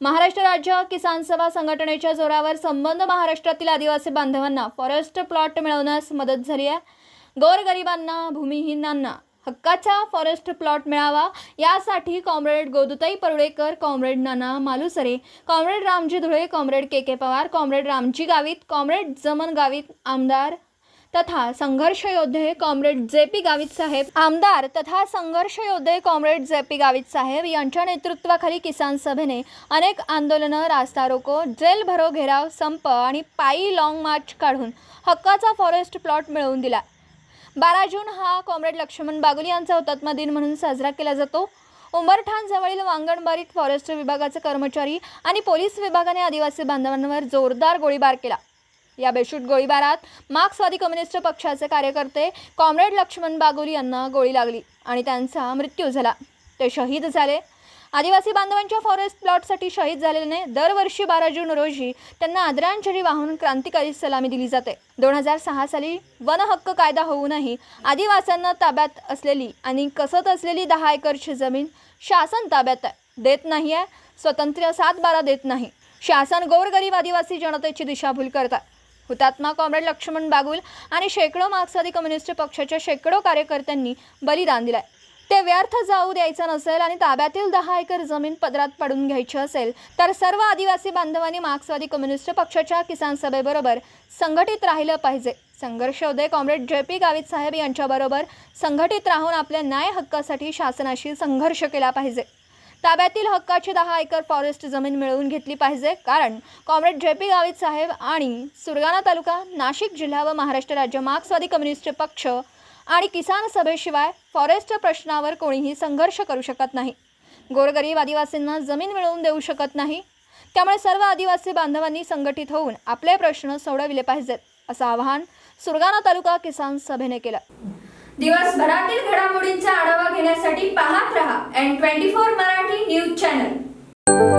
महाराष्ट्र राज्य किसान सभा संघटनेच्या जोरावर संबंध महाराष्ट्रातील आदिवासी बांधवांना फॉरेस्ट प्लॉट मिळवण्यास मदत झाली आहे. गोरगरिबांना भूमिहीनांना हक्काचा फॉरेस्ट प्लॉट मिळावा यासाठी comrade Godutai Parulekar comrade Nana Malusare comrade Ramji Dhule comrade K K Pawar comrade Ramji Gavit comrade Jaman Gavit आमदार तथा संघर्ष योद्धे comrade J P Gavit saheb आमदार तथा संघर्ष योद्धे comrade J P Gavit saheb यांच्या नेतृत्वाखाली किसान सभेने अनेक आंदोलनं रास्ता रोको जेल भरो घेराव संप आणि पायी लाँग मार्च काढून हक्काचा फॉरेस्ट प्लॉट मिळवून दिला. बारा जून हा कॉम्रेड लक्ष्मण बागुली यांचा हुतात्मा दिन म्हणून साजरा केला जातो. उंबरठाणजवळील वांगणबारीत फॉरेस्ट विभागाचे कर्मचारी आणि पोलीस विभागाने आदिवासी बांधवांवर जोरदार गोळीबार केला. या बेशूट गोळीबारात मार्क्सवादी कम्युनिस्ट पक्षाचे कार्यकर्ते कॉम्रेड लक्ष्मण बागुल यांना गोळी लागली आणि त्यांचा मृत्यू झाला. ते शहीद झाले. आदिवासी बांधवांच्या फॉरेस्ट प्लॉटसाठी शहीद झालेल्याने दरवर्षी बारा जून रोजी त्यांना आदरांजली वाहून क्रांतिकारी सलामी दिली जाते. दोन हजार सहा साली वन हक्क कायदा होऊनही आदिवासींना ताब्यात असलेली आणि कसत असलेली दहा एकरची जमीन शासन ताब्यात आहे देत नाही आहे स्वतंत्र सात बारा देत नाही. शासन गोरगरीब आदिवासी जनतेची दिशाभूल करतात. हुतात्मा कॉम्रेड लक्ष्मण बागुल आणि शेकडो मार्क्सवादी कम्युनिस्ट पक्षाच्या शेकडो कार्यकर्त्यांनी बलिदान दिलंय. ते व्यर्थ जाऊ द्यायचं नसेल आणि ताब्यातील दहा एकर जमीन पदरात पडून घ्यायची असेल तर सर्व आदिवासी बांधवांनी मार्क्सवादी कम्युनिस्ट पक्षाच्या किसान सभेबरोबर संघटित राहिलं पाहिजे. संघर्ष उदय comrade J P Gavit saheb यांच्याबरोबर संघटित राहून आपल्या न्याय हक्कासाठी शासनाशी संघर्ष केला पाहिजे. ताब्यातील हक्काची दहा एकर फॉरेस्ट जमीन मिळवून घेतली पाहिजे. कारण कॉम्रेड जे पी गावित साहेब आणि सुरगाणा तालुका नाशिक जिल्हा व महाराष्ट्र राज्य मार्क्सवादी कम्युनिस्ट पक्ष आणि किसान सभेशिवाय फॉरेस्ट प्रश्नावर कोणीही संघर्ष करू शकत नाही. गोरगरीब आदिवासींना जमीन मिळवून देऊ शकत नाही. त्यामुळे सर्व आदिवासी बांधवांनी संघटित होऊन आपले प्रश्न सोडविले पाहिजेत असं आवाहन सुरगाणा तालुका किसान सभेने केलं. दिवसभरातील घडामोडींचा आढावा घेण्यासाठी पाहत रहा N twenty four new channel.